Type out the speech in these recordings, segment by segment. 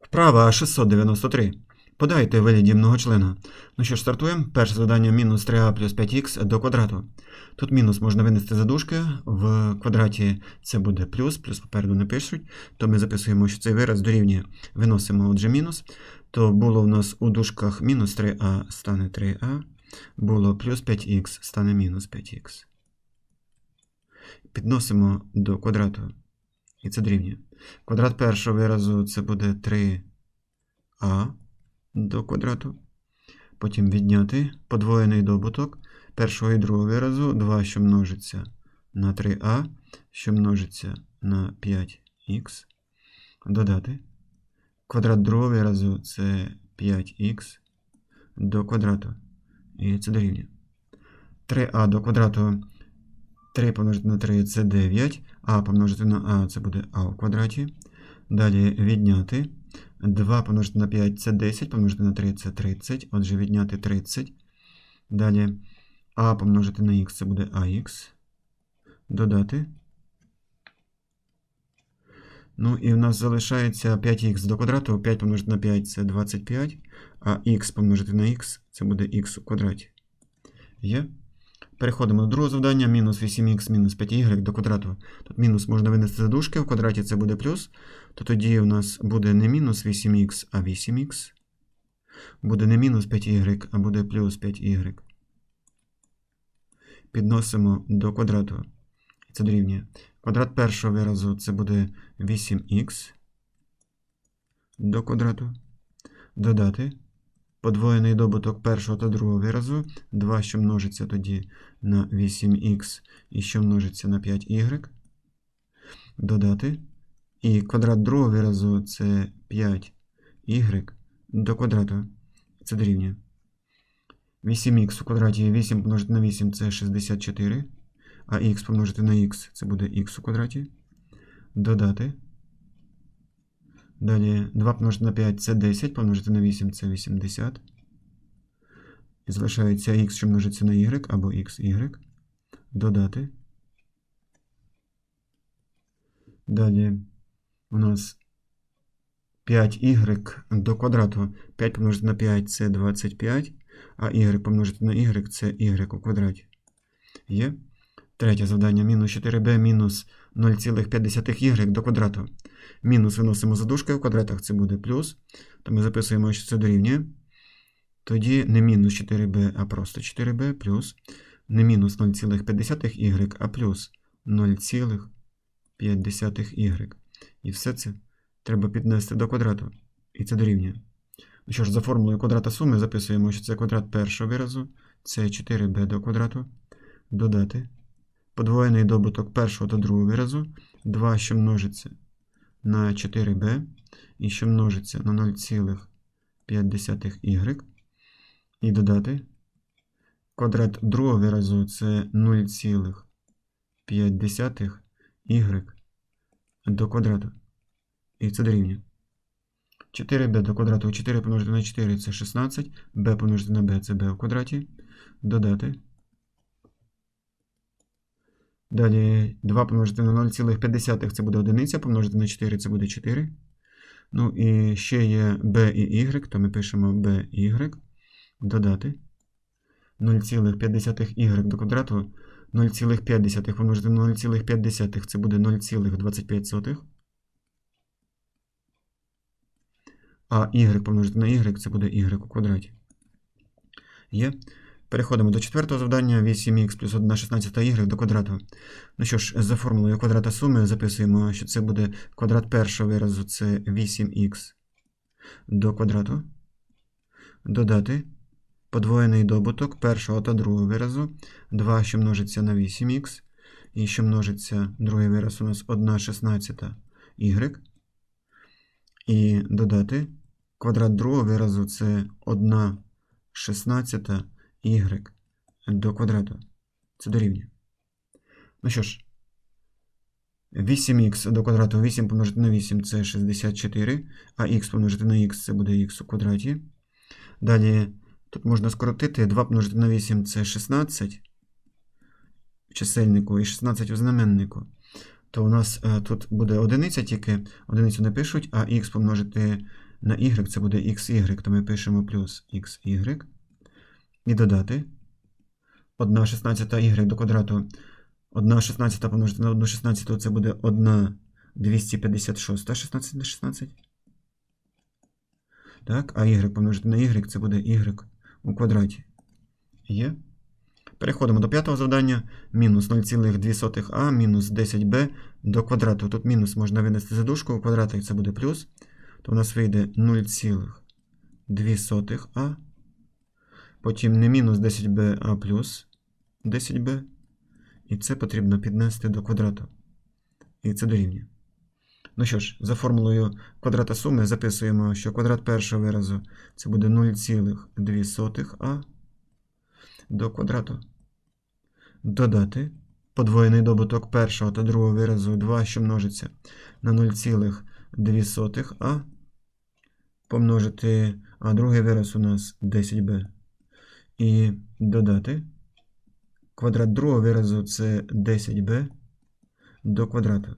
Вправа 693. Подайте вигляді многочлена. Ну що ж, стартуємо. Перше завдання мінус 3а плюс 5х до квадрату. Тут мінус можна винести за дужки. В квадраті це буде плюс, плюс попереду не пишуть. То ми записуємо, що цей вираз дорівнює. Виносимо отже мінус. То було в нас у дужках мінус 3а стане 3а. Було плюс 5х стане мінус 5х. Підносимо до квадрату. І це дорівнює. Квадрат першого виразу це буде 3а до квадрату. Потім відняти подвоєний добуток першого і другого виразу 2, що множиться на 3а, що множиться на 5х. Додати. Квадрат другого виразу це 5х до квадрату. І це дорівнює. 3а до квадрату 3 помножити на 3 це 9, а помножити на а це буде а у квадраті. Далі відняти. 2 помножити на 5 це 10, помножити на 3 це 30. Отже, відняти 30. Далі а помножити на х це буде ах. Додати. Ну і в нас залишається 5х до квадрату. 5 помножити на 5 це 25, а х помножити на х це буде х у квадраті. Є? Переходимо до другого завдання. Мінус 8х мінус 5y до квадрату. Тут мінус можна винести за дужки, в квадраті це буде плюс. То тоді у нас буде не мінус 8х, а 8х. Буде не мінус 5y, а буде плюс 5y. Підносимо до квадрату. Це дорівнює. Квадрат першого виразу це буде 8х до квадрату. Додати подвоєний добуток першого та другого виразу. 2, що множиться тоді на 8х і що множиться на 5y. Додати. І квадрат другого виразу це 5y до квадрату. Це дорівнює. 8х у квадраті 8 помножити на 8 це 64. А х помножити на х це буде х у квадраті. Додати. Далі 2 помножити на 5 це 10, помножити на 8 це 80. І залишається х, що множиться на y, або xy. Додати. Далі у нас 5y до квадрату. 5 помножити на 5 це 25, а y помножити на y це y у квадраті. Є. Третє завдання мінус 4b мінус 0,5y до квадрату. Мінус виносимо за дужкою в квадратах, це буде плюс. То ми записуємо, що це дорівнює. Тоді не мінус 4b, а просто 4b плюс. Не мінус 0,5y, а плюс 0,5y. І все це треба піднести до квадрату. І це дорівнює. Ну що ж, за формулою квадрата суми записуємо, що це квадрат першого виразу. Це 4b до квадрату. Додати. Подвоєний добуток першого та другого виразу. 2, що множиться на 4b, і що множиться на 0,5y. І додати. Квадрат другого виразу це 0,5y до квадрату. І це дорівнює. 4b до квадрату 4 помножити на 4 це 16, b помножити на b це b в квадраті. Додати. Далі 2 помножити на 0,5 це буде 1, помножити на 4 це буде 4. Ну і ще є b і y, то ми пишемо by. Додати. 0,5y до квадрату. 0,5 помножити на 0,5 це буде 0,25. А y помножити на y це буде y у квадраті. Є. Переходимо до четвертого завдання. 8х плюс 1 16 y до квадрату. Ну що ж, за формулою квадрата суми записуємо, що це буде квадрат першого виразу це 8х до квадрату. Додати подвоєний добуток першого та другого виразу. 2, що множиться на 8х. І що множиться другий вираз у нас 1 16 y. І додати квадрат другого виразу це 1 16 y до квадрату. Це дорівнює. Ну що ж, 8х до квадрату 8 помножити на 8 це 64, а х помножити на х це буде х у квадраті. Далі тут можна скоротити 2 помножити на 8 це 16 в чисельнику і 16 у знаменнику. То у нас е, тут буде одиниця тільки, одиницю не пишуть, а х помножити на y це буде xy, то ми пишемо плюс xy. І додати 1 16 y до квадрату. 1 16 помножити на 1 16 це буде 1 256 16 на 16. Так, а y помножити на y це буде y у квадраті. Є. Переходимо до п'ятого завдання. Мінус 0,2а мінус 10b до квадрату. Тут мінус можна винести за дужку, у квадраті це буде плюс. То у нас вийде 0,2а. Потім не мінус 10b, а плюс 10b. І це потрібно піднести до квадрату. І це дорівнює. Ну що ж, за формулою квадрата суми записуємо, що квадрат першого виразу це буде 0,2а до квадрату. Додати подвоєний добуток першого та другого виразу 2, що множиться на 0,2а. Помножити, а другий вираз у нас 10b. І додати квадрат другого виразу це 10b до квадрату.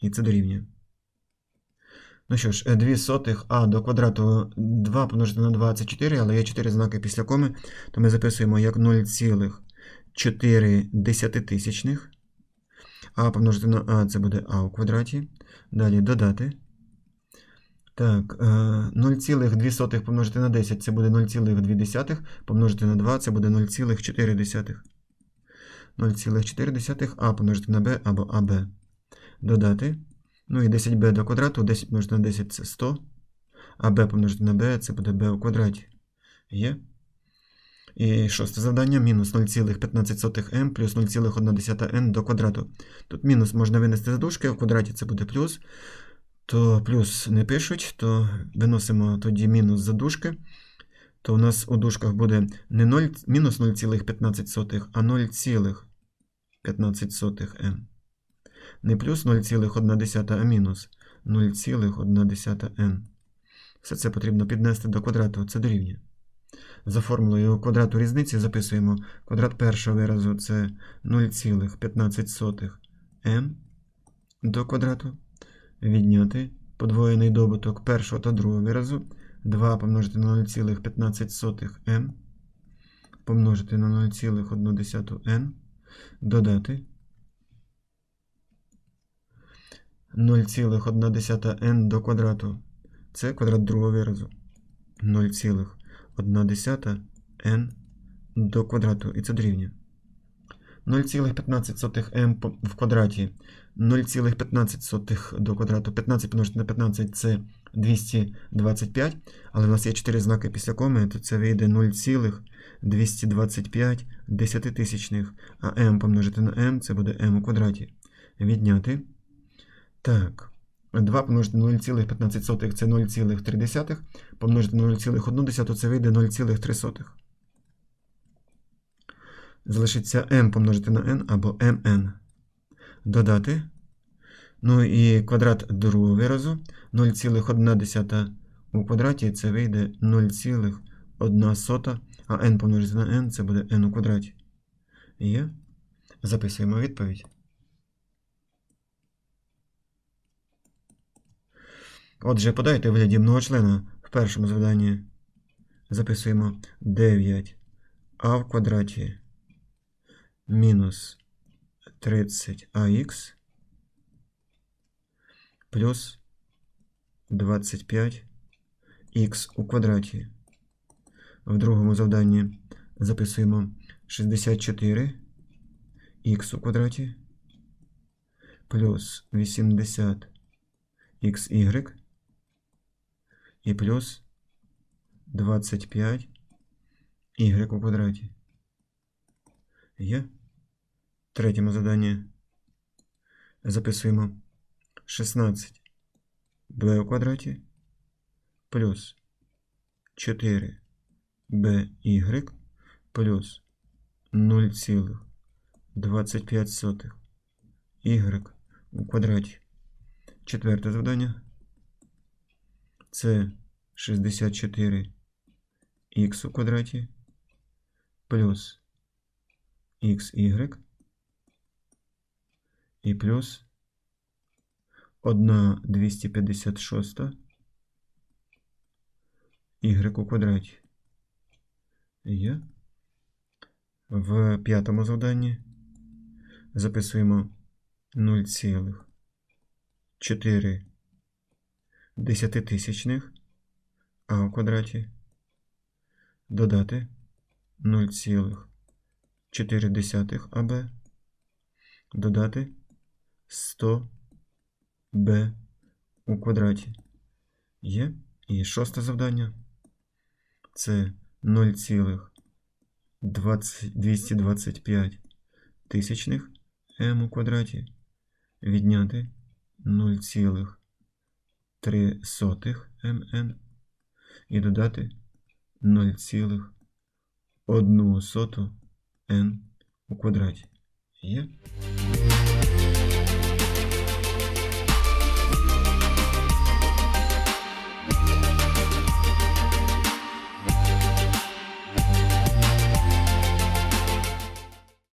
І це дорівнює. Ну що ж, 2 сотих а до квадрату 2 помножити на 2 це 4, але є 4 знаки після коми, то ми записуємо як 0,4 десятитисячних. А помножити на а це буде а у квадраті. Далі додати. Так, 0,2 помножити на 10 це буде 0,2. Помножити на 2 це буде 0,4. 0,4 а помножити на b або АБ. Додати. Ну і 10b до квадрату, 10 помножити на 10 це 100. А b помножити на b це буде b у квадраті. Є. І шосте завдання мінус 0,15m плюс 0,1n до квадрату. Тут мінус можна винести за дужки, а в квадраті це буде плюс. То плюс не пишуть, то виносимо тоді мінус за дужки. То у нас у дужках буде не 0, мінус 0,15, а 0,15m. Не плюс 0,1, а мінус 0,1n. Все це потрібно піднести до квадрату, це дорівнює. За формулою квадрату різниці записуємо квадрат першого виразу це 0,15m до квадрату. Відняти подвоєний добуток першого та другого виразу 2 помножити на 0,15m помножити на 0,1n, додати 0,1n до квадрату. Це квадрат другого виразу. 0,1n до квадрату. І це дорівнює. 0,15m в квадраті. 0,15 до квадрату. 15 помножити на 15 це 225. Але в нас є 4 знаки після коми, то це вийде 0,225 десятитисячних. А m помножити на m це буде m у квадраті. Відняти. Так. 2 помножити на 0,15 це 0,3. Помножити на 0,1 це вийде 0,3. Залишиться m помножити на n або mn. Додати. Ну і квадрат другого виразу 0,1 у квадраті це вийде 0,1, а n помножити на n це буде n у квадраті. Є. Записуємо відповідь. Отже, подайте вигляді многочлена в першому завданні. Записуємо 9а в квадраті мінус 30ах плюс 25х у квадраті. В другому завданні записуємо 64х у квадраті плюс 80 xy і плюс 25 y у квадраті. Є. Третьому заданні. Записуємо. 16 b у квадраті. Плюс 4 by плюс 0,25 y у квадраті. Четверте завдання. Це 64 х у квадраті. Плюс xy і плюс 1 256 y у квадраті. Є. В п'ятому завданні записуємо 0,4 десятитисячних а у квадраті додати 0,4 АБ додати 100 Б у квадраті. Є. І шосте завдання. Це 0,225 тисячних М у квадраті. Відняти 0,3 МН і додати 0,1 Н у квадраті. Є?